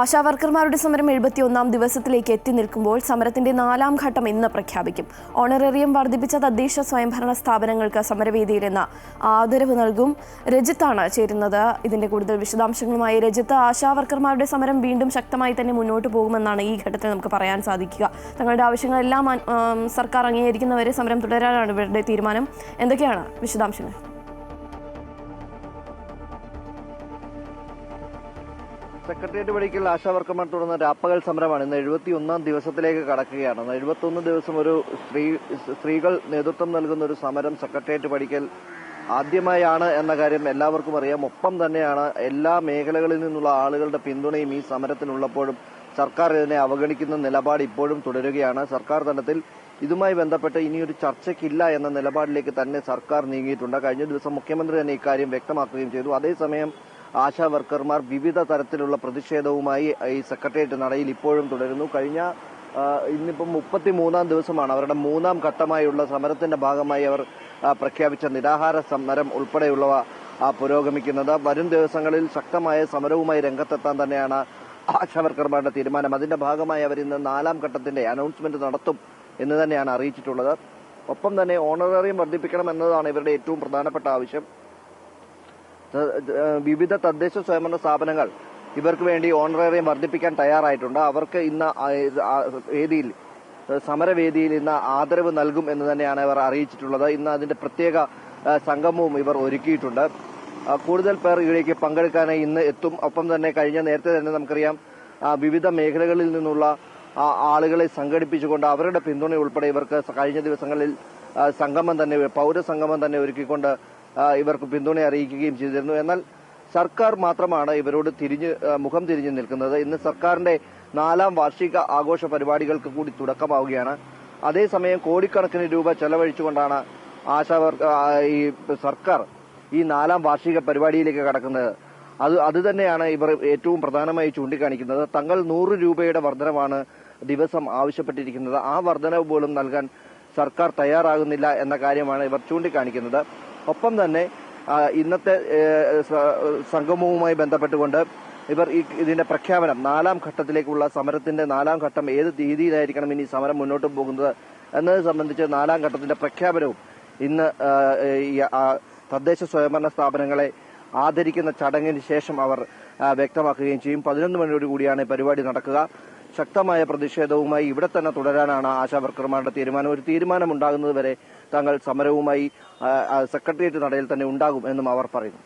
ആശാവർക്കർമാരുടെ സമരം എഴുപത്തിയൊന്നാം ദിവസത്തിലേക്ക് എത്തി നിൽക്കുമ്പോൾ സമരത്തിന്റെ നാലാം ഘട്ടം ഇന്ന് പ്രഖ്യാപിക്കും. ഓണറേറിയം വർദ്ധിപ്പിച്ച തദ്ദേശ സ്വയംഭരണ സ്ഥാപനങ്ങൾക്ക് സമരവേദിയിൽ എന്ന ആദരവ് നൽകും രജിത്താണ് ചേരുന്നത്. ഇതിന്റെ കൂടുതൽ വിശദാംശങ്ങളുമായി രജിത്ത് ആശാവർക്കർമാരുടെ സമരം വീണ്ടും ശക്തമായി തന്നെ മുന്നോട്ട് പോകുമെന്നാണ് ഈ ഘട്ടത്തിൽ നമുക്ക് പറയാൻ സാധിക്കുക. തങ്ങളുടെ ആവശ്യങ്ങളെല്ലാം സർക്കാർ അംഗീകരിക്കുന്നവരെ സമരം തുടരാനാണ് ഇവരുടെ തീരുമാനം. എന്തൊക്കെയാണ് വിശദാംശങ്ങൾ? സെക്രട്ടേറിയറ്റ് വഴിക്കുള്ള ആശാവർക്കർമാർ തുടർന്ന രാപ്പകൽ സമരമാണ് ഇന്ന് എഴുപത്തി ഒന്നാം ദിവസത്തിലേക്ക് കടക്കുകയാണ്. എഴുപത്തൊന്ന് ദിവസം ഒരു സ്ത്രീ സ്ത്രീകൾ നേതൃത്വം നൽകുന്ന ഒരു സമരം സെക്രട്ടേറിയറ്റ് പഠിക്കൽ ആദ്യമായാണ് എന്ന കാര്യം എല്ലാവർക്കും അറിയാം. ഒപ്പം തന്നെയാണ് എല്ലാ മേഖലകളിൽ നിന്നുള്ള ആളുകളുടെ പിന്തുണയും ഈ സമരത്തിനുള്ളപ്പോഴും സർക്കാർ ഇതിനെ അവഗണിക്കുന്ന നിലപാട് ഇപ്പോഴും തുടരുകയാണ്. സർക്കാർ തലത്തിൽ ഇതുമായി ബന്ധപ്പെട്ട് ഇനിയൊരു ചർച്ചയ്ക്കില്ല എന്ന നിലപാടിലേക്ക് തന്നെ സർക്കാർ നീങ്ങിയിട്ടുണ്ട്. കഴിഞ്ഞ ദിവസം മുഖ്യമന്ത്രി തന്നെ ഇക്കാര്യം വ്യക്തമാക്കുകയും ചെയ്തു. അതേസമയം ആശാ വർക്കർമാർ വിവിധ തരത്തിലുള്ള പ്രതിഷേധവുമായി ഈ സെക്രട്ടേറിയറ്റ് നടയിൽ ഇപ്പോഴും തുടരുന്നു. കഴിഞ്ഞ ഇന്നിപ്പം മുപ്പത്തി മൂന്നാം ദിവസമാണ് അവരുടെ മൂന്നാം ഘട്ടമായുള്ള സമരത്തിന്റെ ഭാഗമായി അവർ പ്രഖ്യാപിച്ച നിരാഹാര സമരം ഉൾപ്പെടെയുള്ളവ പുരോഗമിക്കുന്നത്. വരും ദിവസങ്ങളിൽ ശക്തമായ സമരവുമായി രംഗത്തെത്താൻ തന്നെയാണ് ആശാവർക്കർമാരുടെ തീരുമാനം. അതിന്റെ ഭാഗമായി അവർ ഇന്ന് നാലാം ഘട്ടത്തിന്റെ അനൗൺസ്മെന്റ് നടത്തും എന്ന് തന്നെയാണ് അറിയിച്ചിട്ടുള്ളത്. ഒപ്പം തന്നെ ഓണറേറിയം വർദ്ധിപ്പിക്കണം എന്നതാണ് ഇവരുടെ ഏറ്റവും പ്രധാനപ്പെട്ട ആവശ്യം. വിവിധ തദ്ദേശ സ്വയംഭരണ സ്ഥാപനങ്ങൾ ഇവർക്ക് വേണ്ടി ഓണറേറിയം വർദ്ധിപ്പിക്കാൻ തയ്യാറായിട്ടുണ്ട്. അവർക്ക് ഇന്ന് വേദിയിൽ സമരവേദിയിൽ ഇന്ന് ആദരവ് നൽകും എന്ന് തന്നെയാണ് അവർ അറിയിച്ചിട്ടുള്ളത്. ഇന്ന് അതിന്റെ പ്രത്യേക സംഗമവും ഇവർ ഒരുക്കിയിട്ടുണ്ട്. കൂടുതൽ പേർ ഇതിലേക്ക് പങ്കെടുക്കാനായി ഇന്ന് എത്തും. ഒപ്പം തന്നെ കഴിഞ്ഞ നേരത്തെ തന്നെ നമുക്കറിയാം വിവിധ മേഖലകളിൽ നിന്നുള്ള ആളുകളെ സംഘടിപ്പിച്ചുകൊണ്ട് അവരുടെ പിന്തുണ ഉൾപ്പെടെ ഇവർക്ക് കഴിഞ്ഞ ദിവസങ്ങളിൽ സംഗമം തന്നെ പൗരസംഗമം തന്നെ ഒരുക്കിക്കൊണ്ട് ഇവർക്ക് പിന്തുണ അറിയിക്കുകയും ചെയ്തിരുന്നു. എന്നാൽ സർക്കാർ മാത്രമാണ് ഇവരോട് തിരിഞ്ഞ് മുഖം തിരിഞ്ഞു നിൽക്കുന്നത്. ഇന്ന് സർക്കാരിന്റെ നാലാം വാർഷിക ആഘോഷ പരിപാടികൾക്ക് കൂടി തുടക്കമാവുകയാണ്. അതേസമയം കോടിക്കണക്കിന് രൂപ ചെലവഴിച്ചുകൊണ്ടാണ് ആശാവർക്ക് ഈ സർക്കാർ ഈ നാലാം വാർഷിക പരിപാടിയിലേക്ക് കടക്കുന്നത്. അത് അത് തന്നെയാണ് ഇവർ ഏറ്റവും പ്രധാനമായി ചൂണ്ടിക്കാണിക്കുന്നത്. തങ്ങൾ നൂറ് രൂപയുടെ വർധനമാണ് ദിവസം ആവശ്യപ്പെട്ടിരിക്കുന്നത്. ആ വർധനവ് പോലും നൽകാൻ സർക്കാർ തയ്യാറാകുന്നില്ല എന്ന കാര്യമാണ് ഇവർ ചൂണ്ടിക്കാണിക്കുന്നത്. ഒപ്പം തന്നെ ഇന്നത്തെ സംഗമവുമായി ബന്ധപ്പെട്ടുകൊണ്ട് ഇവർ ഈ ഇതിന്റെ പ്രഖ്യാപനം നാലാം ഘട്ടത്തിലേക്കുള്ള സമരത്തിന്റെ നാലാം ഘട്ടം ഏത് രീതിയിലായിരിക്കണം ഇനി സമരം മുന്നോട്ട് പോകുന്നത് എന്നത് സംബന്ധിച്ച് നാലാം ഘട്ടത്തിന്റെ പ്രഖ്യാപനവും ഇന്ന് തദ്ദേശ സ്വയംഭരണ സ്ഥാപനങ്ങളെ ആദരിക്കുന്ന ചടങ്ങിന് ശേഷം അവർ വ്യക്തമാക്കുകയും ചെയ്യും. പതിനൊന്ന് മണിയോട് കൂടിയാണ് പരിപാടി നടക്കുക. ശക്തമായ പ്രതിഷേധവുമായി ഇവിടെ തന്നെ തുടരാനാണ് ആശാവർക്കർമാരുടെ തീരുമാനം. ഒരു തീരുമാനമുണ്ടാകുന്നത് വരെ തങ്ങൾ സമരവുമായി സെക്രട്ടേറിയറ്റ് നടയിൽ തന്നെ ഉണ്ടാകും എന്നും അവർ പറയുന്നു.